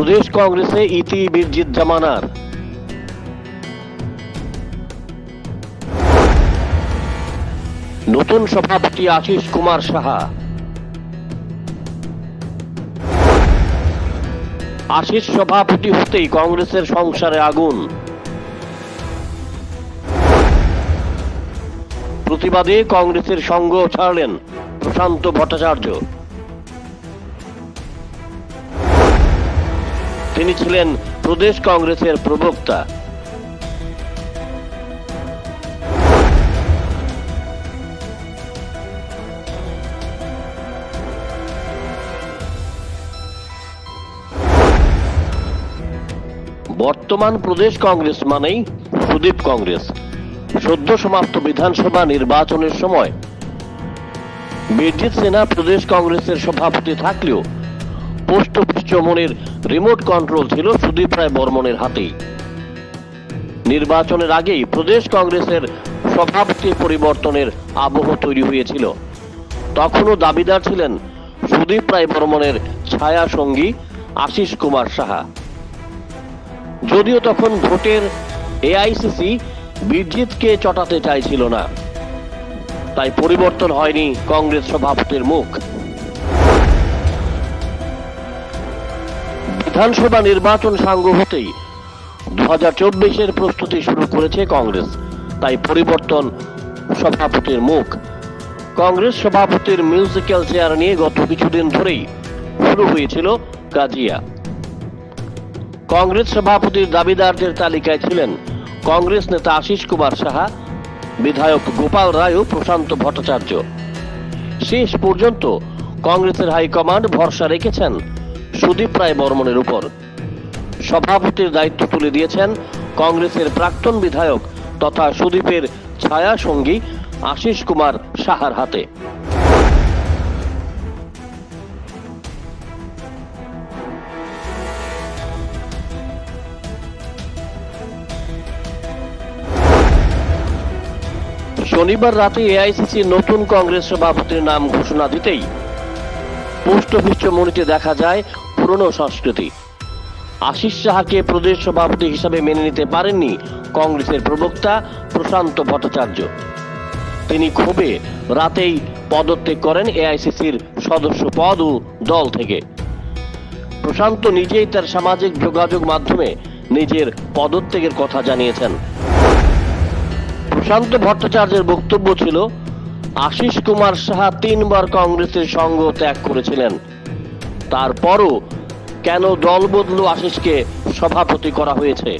প্রদেশ কংগ্রেসে ইতি বীরজিৎ জামানার। নতুন সভাপতি আশিস কুমার সাহা। আশিস সভাপতি হতেই কংগ্রেসের সংসারে আগুন। প্রতিবাদে কংগ্রেসের সঙ্গ ছাড়লেন প্রশান্ত ভট্টাচার্য। তিনি ছিলেন প্রদেশ কংগ্রেসের প্রবক্তা। বর্তমান প্রদেশ কংগ্রেস মানেই সুদীপ কংগ্রেস। সদ্য সমাপ্ত বিধানসভা নির্বাচনের সময় বীরজিৎ সিনহা প্রদেশ কংগ্রেসের সভাপতি থাকলেও পোস্ট অফিস চমনের রিমোট কন্ট্রোল ছিল সুদীপ রায় বর্মনের হাতেই নির্বাচনের আগেই প্রদেশ কংগ্রেসের সভাপতি পরিবর্তনের আবহ তৈরি হয়েছিল। তখনও দাবিদার ছিলেন সুদীপ রায় বর্মনের ছায়া সঙ্গী আশিস কুমার সাহা। যদিও তখন ভোটের এআইসিসি বীরজিৎকে চটাতে চাইছিল না। তাই পরিবর্তন হয়নি কংগ্রেস সভাপতির মুখ। বিধানসভা নির্বাচন সাঙ্গ হতেই দু হাজার চব্বিশের প্রস্তুতি শুরু করেছে কংগ্রেস। তাই পরিবর্তন সভাপতির মুখ। কংগ্রেস সভাপতির মিউজিক্যাল চেয়ার নিয়ে গত কিছুদিন ধরেই শুরু হয়েছিল কাজিয়া কংগ্রেস সভাপতির দাবিদারদের তালিকায় ছিলেন কংগ্রেস নেতা আশিস কুমার সাহা, বিধায়ক গোপাল রায় ও প্রশান্ত ভট্টাচার্য। শেষ পর্যন্ত কংগ্রেসের হাইকমান্ড ভরসা রেখেছেন সুদীপ রায় বর্মনের উপর। সভাপতির দায়িত্ব তুলে দিয়েছেন কংগ্রেসের প্রাক্তন বিধায়ক তথা সুদীপের ছায়া সঙ্গী আশিস কুমার সাহার হাতে। শনিবার রাতে এআইসিসি নতুন কংগ্রেস সভাপতির নাম ঘোষণা দিতেই পোস্ট অফিস দেখা যায় পুরনো সংস্কৃতি। আশিস সাহাকে প্রদেশ সভাপতি হিসাবে মেনে নিতে পারেননি কংগ্রেসের প্রবক্তা প্রশান্ত ভট্টাচার্য। তিনি ক্ষোভে রাতেই পদত্যাগ করেন এআইসিসির সদস্য পদ ও দল থেকে। প্রশান্ত নিজেই তার সামাজিক যোগাযোগ মাধ্যমে নিজের পদত্যাগের কথা জানিয়েছেন। প্রশান্ত ভট্টাচার্যের বক্তব্য ছিল, আশিস কুমার সাহা তিনবার কংগ্রেসের সঙ্গ ত্যাগ করেছিলেন। তারপরও কেন দল বদলু আশিসকে সভাপতি করা হয়েছে?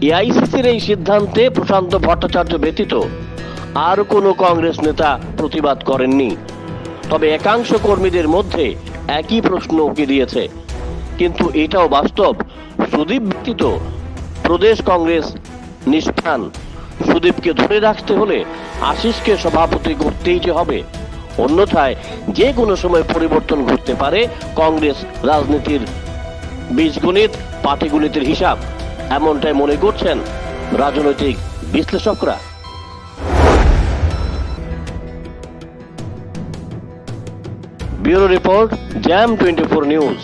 এআইসিসির এই সিদ্ধান্তে প্রশান্ত ভট্টাচার্য ব্যতীত আর কোনো কংগ্রেস নেতা প্রতিবাদ করেননি। তবে একাংশ কর্মীদের মধ্যে একই প্রশ্ন উকি দিয়েছে। কিন্তু এটাও বাস্তব। সুদীপ ব্যতীত প্রদেশ কংগ্রেস নিষ্প্রাণ সুদীপকে ধরে রাখতে হলে আশিসকে সভাপতি করতেই যে হবে। অন্যথায় যে কোনো সময় পরিবর্তন ঘটতে পারে কংগ্রেস রাজনীতির বীজগণিত, পাটিগণিতের হিসাব। এমনটাই মনে করছেন রাজনৈতিক বিশ্লেষকরা। ব্যুরো রিপোর্ট জ্যাম টোয়েন্টি ফোর নিউজ।